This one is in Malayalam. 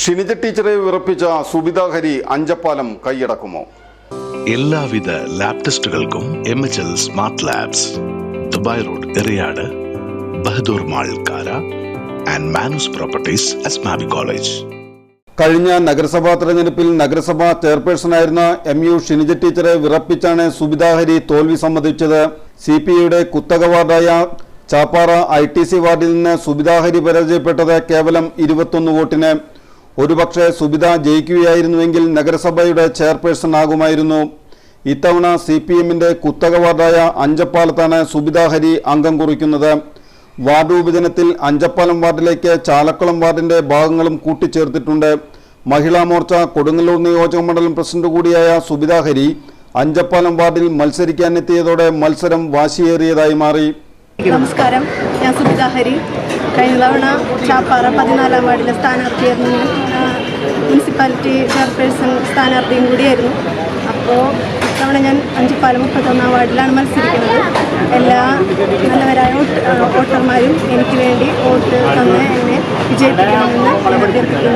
ഷിനിജ ടീച്ചറെ വിറപ്പിച്ച സുബിത ഹരി അഞ്ചപ്പാലം കൈയടക്കുമോ? എല്ലാവിധ lab ടെസ്റ്റുകൾക്കും M H L smart labs Dubai road Eriyad Bahadur mall Kara and Manoos properties Asmabi college. കഴിഞ്ഞ നഗരസഭാ തെരഞ്ഞെടുപ്പിൽ നഗരസഭാ ചെയർപേഴ്സണായിരുന്ന എം യു ഷിനിജ ടീച്ചറെ വിറപ്പിച്ചാണ് സുബിത ഹരി തോൽവി സമ്മതിച്ചത്. സി പി ഐയുടെ കുത്തക വാർഡായ ചാപ്പാറ ഐ ടി സി വാർഡിൽ നിന്ന് സുബിത ഹരി പരാജയപ്പെട്ടത് കേവലം ഇരുപത്തൊന്ന് വോട്ടിന്. ഒരുപക്ഷെ സുബിത ജയിക്കുകയായിരുന്നുവെങ്കിൽ നഗരസഭയുടെ ചെയർപേഴ്സൺ ആകുമായിരുന്നു. ഇത്തവണ സി പി എമ്മിന്റെ കുത്തക വാർഡായ അഞ്ചപ്പാലത്താണ് സുബിത ഹരി അംഗം കുറിക്കുന്നത്. വാർഡ് വിഭജനത്തിൽ അഞ്ചപ്പാലം വാർഡിലേക്ക് ചാലക്കുളം വാർഡിന്റെ ഭാഗങ്ങളും കൂട്ടിച്ചേർത്തിട്ടുണ്ട്. മഹിളാ മോർച്ച കൊടുങ്ങല്ലൂർ നിയോജക മണ്ഡലം പ്രസിഡന്റ് കൂടിയായ സുബിത ഹരി അഞ്ചപ്പാലം വാർഡിൽ മത്സരിക്കാനെത്തിയതോടെ മത്സരം വാശിയേറിയതായി മാറി. നമസ്കാരം. ഞാൻ സുബിത ഹരി. കഴിഞ്ഞ തവണ ചാപ്പാറ പതിനാലാം വാർഡിലെ സ്ഥാനാർത്ഥിയായിരുന്നു മുനിസിപ്പാലിറ്റി ചെയർപേഴ്സൺ സ്ഥാനാർത്ഥിയും കൂടിയായിരുന്നു. അപ്പോൾ ഇത്തവണ ഞാൻ അഞ്ചിപ്പാലം മുപ്പത്തൊന്നാം വാർഡിലാണ് മത്സരിക്കുന്നത്. എല്ലാ നല്ലവരായ വോട്ടർമാരും എനിക്ക് വേണ്ടി വോട്ട് തന്ന് എന്നെ വിജയിപ്പിക്കണമെന്ന് അഭ്യർത്ഥിക്കുന്നു.